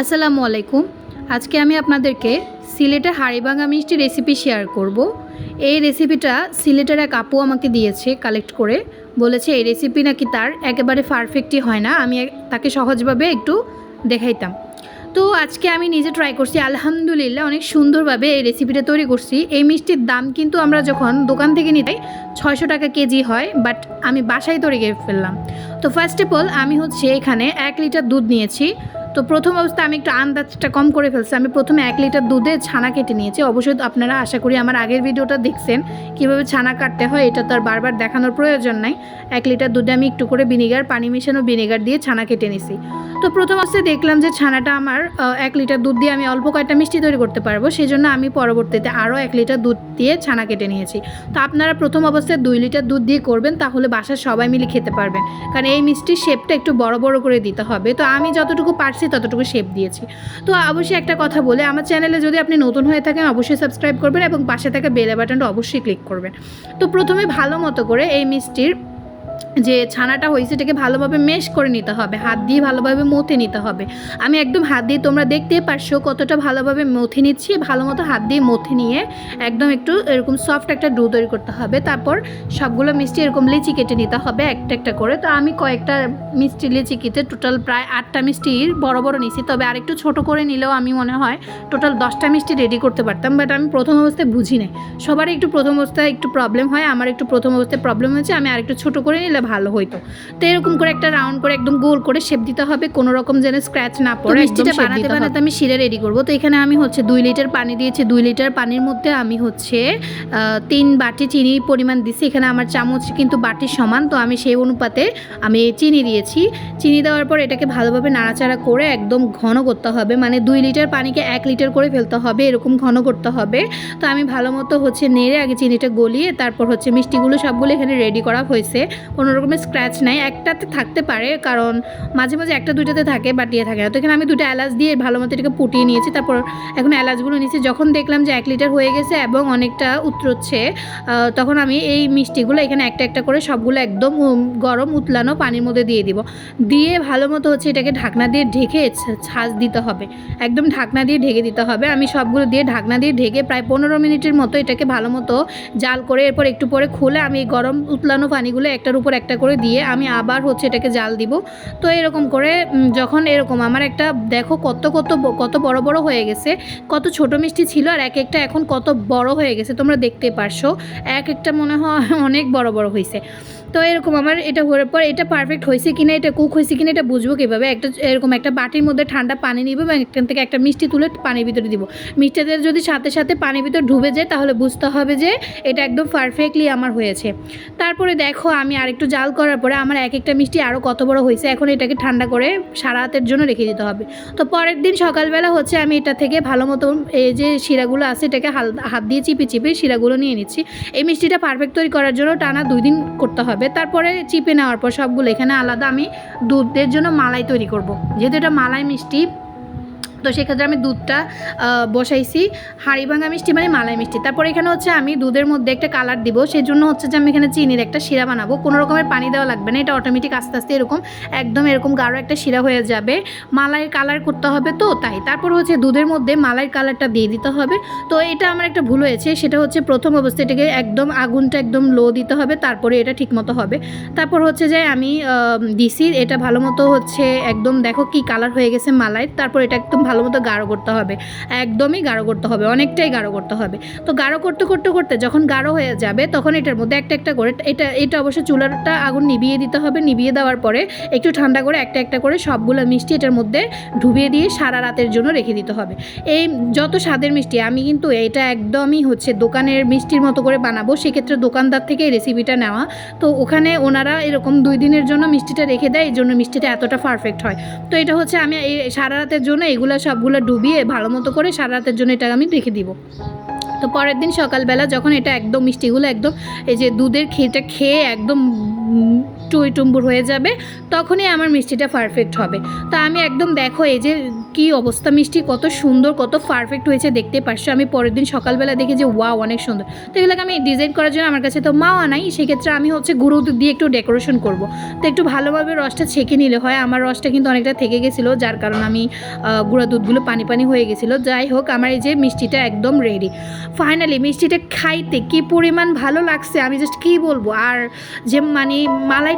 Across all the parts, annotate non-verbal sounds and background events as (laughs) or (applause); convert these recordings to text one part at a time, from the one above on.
আসসালামু আলাইকুম। আজকে আমি আপনাদেরকে সিলেটের হাড়িভাঙা মিষ্টি রেসিপি শেয়ার করব। এই রেসিপিটা সিলেটের এক আপু আমাকে দিয়েছে কালেক্ট করে। বলেছে, এই রেসিপি নাকি তার একেবারে পারফেক্টই হয় না। আমি তাকে সহজভাবে একটু দেখাইতাম। তো আজকে আমি নিজে ট্রাই করছি। আলহামদুলিল্লাহ, অনেক সুন্দরভাবে এই রেসিপিটা তৈরি করছি। এই মিষ্টির দাম কিন্তু আমরা যখন দোকান থেকে নিতে ছয়শো টাকা কেজি হয় বাট আমি বাসায় তৈরি করে ফেললাম। তো ফার্স্ট অফ অল আমি হচ্ছে এখানে এক লিটার দুধ নিয়েছি। তো প্রথম অবস্থায় আমি একটু আন্দাজটা কম করে ফেলছি। আমি প্রথমে এক লিটার দুধে ছানা কেটে নিয়েছি। অবশ্যই আপনারা আশা করি আমার আগের ভিডিওটা দেখছেন। কীভাবে ছানা কাটতে হয় এটা তো আর বারবার দেখানোর প্রয়োজন নাই। এক লিটার দুধে আমি একটু করে ভিনিগার, পানি মেশানো ভিনেগার দিয়ে ছানা কেটে নিছি। তো প্রথম অবস্থায় দেখলাম যে ছানাটা আমার এক লিটার দুধ দিয়ে আমি অল্প কয়েকটা মিষ্টি তৈরি করতে পারব। সেই জন্য আমি পরবর্তীতে আরও এক লিটার দুধ দিয়ে ছানা কেটে নিয়েছি। তো আপনারা প্রথম অবস্থায় দুই লিটার দুধ দিয়ে করবেন, তাহলে বাসার সবাই মিলে খেতে পারবেন। কারণ এই মিষ্টির শেপটা একটু বড় বড় করে দিতে হবে। তো আমি যতটুকু পারছি ততটুকু শেপ দিয়েছি। তো অবশ্যই একটা কথা বলে, আমার চ্যানেলে যদি আপনি নতুন হয়ে থাকেন, অবশ্যই সাবস্ক্রাইব করবেন এবং পাশে থাকা বেল বাটনটা অবশ্যই ক্লিক করবেন। তো প্রথমে ভালো মতো করে এই মিষ্টির যে ছানাটা হয়েছে, এটাকে ভালোভাবে মেশ করে নিতে হবে, হাত দিয়ে ভালোভাবে মথে নিতে হবে। আমি একদম হাত দিয়ে, তোমরা দেখতে পারছ কতটা ভালোভাবে মথে নিচ্ছি, ভালো মতো হাত দিয়ে মথে নিয়ে একদম একটু এরকম সফট একটা ডো তৈরি করতে হবে। তারপর সবগুলো মিষ্টি এরকম লিচি কেটে নিতে হবে, একটা একটা করে। তো আমি কয়েকটা মিষ্টি লিচি কেটে টোটাল প্রায় আটটা মিষ্টির বড় বড় নিছি তবে আরেকটু ছোট করে নিলেও আমি মনে হয় টোটাল দশটা মিষ্টি রেডি করতে পারতাম বাট আমি প্রথম অবস্থায় বুঝি নাই সবারই একটু প্রথম অবস্থায় একটু প্রবলেম হয়, আমার একটু প্রথম অবস্থায় প্রবলেম হয়েছে, আমি আরেকটু ছোট করে নিলে ভালো হইতো। তো এরকম করে একটা রাউন্ড করে একদম গোল করে শেপ দিতে হবে কোনো রকম যেন স্ক্র্যাচ না পড়ে। মিষ্টিটা বানাতে বানাতে আমি শিরা রেডি করব। তো এখানে আমি হচ্ছে দুই লিটার পানি দিয়েছি। দুই লিটার পানির মধ্যে আমি হচ্ছে তিন বাটি চিনি পরিমাণ দিছি। এখানে আমার চামচ কিন্তু বাটির সমান তো আমি সেই অনুপাতে আমি চিনি দিয়েছি। চিনি দেওয়ার পর এটাকে ভালোভাবে নাড়াচাড়া করে একদম ঘন করতে হবে। মানে দুই লিটার পানিকে এক লিটার করে ফেলতে হবে এরকম ঘন করতে হবে। তো আমি ভালো মতো হচ্ছে নেড়ে আগে চিনিটা গলিয়ে তারপর হচ্ছে মিষ্টিগুলো সবগুলো এখানে রেডি করা হয়েছে। কোনো রকমের স্ক্র্যাচ নাই একটাতে থাকতে পারে, কারণ মাঝে মাঝে একটা দুইটাতে থাকে বাটিয়ে থাকে না। তো এখানে আমি দুটো এলাচ দিয়ে ভালো মতো এটাকে পুটিয়ে নিয়েছি, তারপর এখন এলাচগুলো নিয়েছি। যখন দেখলাম যে এক লিটার হয়ে গেছে এবং অনেকটা উতরোচ্ছে তখন আমি এই মিষ্টিগুলো এখানে একটা একটা করে সবগুলো একদম গরম, উতলানো পানির মধ্যে দিয়ে দিব। দিয়ে ভালো মতো হচ্ছে এটাকে ঢাকনা দিয়ে ঢেকে ছাঁচ দিতে হবে। একদম ঢাকনা দিয়ে ঢেকে দিতে হবে। আমি সবগুলো দিয়ে ঢাকনা দিয়ে ঢেকে প্রায় পনেরো মিনিটের মতো এটাকে ভালো মতো জাল করে, এরপর একটু পরে খুলে আমি গরম, উতলানো পানিগুলো একটার উপর একটা করে দিয়ে আমি আবার হচ্ছে এটাকে জাল দিব। তো এরকম করে যখন এরকম আমার একটা, দেখো কত কত কত বড় বড় হয়ে গেছে, কত ছোট মিষ্টি ছিল আর এক একটা এখন কত বড় হয়ে গেছে, তোমরা দেখতে পারছ। এক একটা মনে হয় (laughs) অনেক বড় বড় হয়েছে তো এরকম আমার এটা হওয়ার পর এটা পারফেক্ট হয়েছে কিনা, এটা কুক হয়েছে কিনা এটা বুঝব কীভাবে? একটা এরকম একটা বাটির মধ্যে ঠান্ডা পানি নিব এবং এখান থেকে একটা মিষ্টি তুলে পানির ভিতরে দিব। মিষ্টিটা যদি সাথে সাথে পানির ভিতর ডুবে যায়, তাহলে বুঝতে হবে যে এটা একদম পারফেক্টলি আমার হয়েছে। তারপরে দেখো আমি আরেকটু জাল করার পরে আমার এক একটা মিষ্টি আরও কত বড় হয়েছে, এখন এটাকে ঠান্ডা করে সারা রাতের জন্য রেখে দিতে হবে। তো পরের দিন সকালবেলা হচ্ছে আমি এটা থেকে ভালো মতো এই যে শিরাগুলো আছে, এটাকে হাত দিয়ে চিপে চিপে শিরাগুলো নিয়ে নিচ্ছি। এই মিষ্টিটা পারফেক্ট তৈরি করার জন্য টানা দুই দিন করতে হবে। তারপরে চিপে নেওয়ার পর সবগুলো এখানে আলাদা আমি দুধের জন্য মালাই তৈরি করব। যেহেতু এটা মালাই মিষ্টি তো সেক্ষেত্রে আমি দুধটা বসাইছি। হাঁড়ি ভাঙা মিষ্টি মানে মালাই মিষ্টি। তারপর এখানে হচ্ছে আমি দুধের মধ্যে একটা কালার দিব। সেই জন্য হচ্ছে যে আমি এখানে চিনির একটা শিরা বানাবো। কোনো রকমের পানি দেওয়া লাগবে না। এটা অটোমেটিক আস্তে আস্তে এরকম, একদম এরকম গাঢ় একটা শিরা হয়ে যাবে। মালাইয়ের কালার করতে হবে তো, তাই। তারপর হচ্ছে দুধের মধ্যে মালাইয়ের কালারটা দিয়ে দিতে হবে। তো এটা আমার একটা ভুল হয়েছে। সেটা হচ্ছে প্রথম অবস্থায় এটাকে একদম আগুনটা একদম লো দিতে হবে। তারপরে এটা ঠিকমতো হবে। তারপর হচ্ছে যে আমি দিছি। এটা ভালো মতো হচ্ছে একদম দেখো কি কালার হয়ে গেছে মালাইয়ের। তারপর এটা একদম ভালো মতো গাঢ় করতে হবে, একদমই গাঢ় করতে হবে, অনেকটাই গাঢ় করতে হবে। তো গাঢ় করতে করতে করতে যখন গাঢ় হয়ে যাবে, তখন এটার মধ্যে একটা একটা করে, এটা এটা অবশ্য চুলাটা আগুন নিভিয়ে দিতে হবে, নিভিয়ে দেওয়ার পরে একটু ঠান্ডা করে একটা একটা করে সবগুলো মিষ্টি এটার মধ্যে ডুবিয়ে দিয়ে সারা রাতের জন্য রেখে দিতে হবে। এই যত স্বাদের মিষ্টি, আমি কিন্তু এটা একদমই হচ্ছে দোকানের মিষ্টির মতো করে বানাবো, সেক্ষেত্রে দোকানদার থেকে এই রেসিপিটা নেওয়া। তো ওখানে ওনারা এরকম দুই দিনের জন্য মিষ্টিটা রেখে দেয় এই জন্য মিষ্টিটা এতটা পারফেক্ট হয়। তো এটা হচ্ছে আমি এই সারা রাতের জন্য এগুলো সবগুলো ডুবিয়ে ভালো মতো করে সারা রাতের জন্য এটা আমি রেখে দিব। তো পরের দিন সকালবেলা যখন এটা একদম মিষ্টিগুলো একদম এই যে দুধের খেয়েটা খেয়ে একদম উম, টইটুম্বুর হয়ে যাবে তখনই আমার মিষ্টিটা পারফেক্ট হবে। তা আমি একদম দেখো এই যে কি অবস্থা মিষ্টি কত সুন্দর কত পারফেক্ট হয়েছে দেখতে পারছ? আমি পরের দিন সকালবেলা দেখি যে ওয়াও অনেক সুন্দর। তো এগুলোকে আমি ডিজাইন করার জন্য আমার কাছে তো মাওয়া নাই সেক্ষেত্রে আমি হচ্ছে গুঁড়ো দিয়ে একটু ডেকোরেশন করব। তো একটু ভালোভাবে রসটা ছেঁকে নিলে হয় আমার রসটা কিন্তু অনেকটা থেকে গেছিল যার কারণে আমি গুঁড়া দুধগুলো পানি পানি হয়ে গেছিল। যাই হোক আমার এই যে মিষ্টিটা একদম রেডি ফাইনালি মিষ্টিটা খাইতে কি পরিমাণ ভালো লাগছে আমি জাস্ট কী বলব? আর যে মানে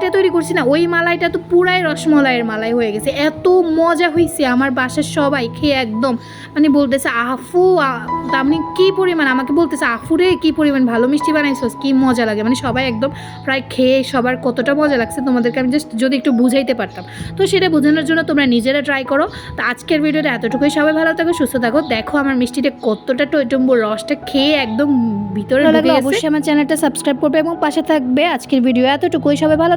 মালাইটা তৈরি করছি না ওই মালাইটা তো পুরাই রসমলাইয়ের মালাই হয়ে গেছে। এত মজা হয়েছে আমার বাসার সবাই খেয়ে একদম। মানে বলতেছে আফু আ- তার মানে কী পরিমাণ? আমাকে বলতেছে আফুরে কী পরিমাণ ভালো মিষ্টি বানাইছস কী মজা লাগে। মানে সবাই একদম প্রায় খেয়ে সবার কতটা মজা লাগছে তোমাদেরকে আমি জাস্ট যদি একটু বুঝাইতে পারতাম। তো সেটা বোঝানোর জন্য তোমরা নিজেরা ট্রাই করো। তো আজকের ভিডিওটা এতটুকুই। সবাই ভালো থাকো সুস্থ থাকো। দেখো আমার মিষ্টিটা কতটা টইটম্বুর রসটা খেয়ে একদম ভিতরে লাগলে অবশ্যই আমার চ্যানেলটা সাবস্ক্রাইব করবে এবং পাশে থাকবে আজকের ভিডিও এতটুকুই। সবাই ভালো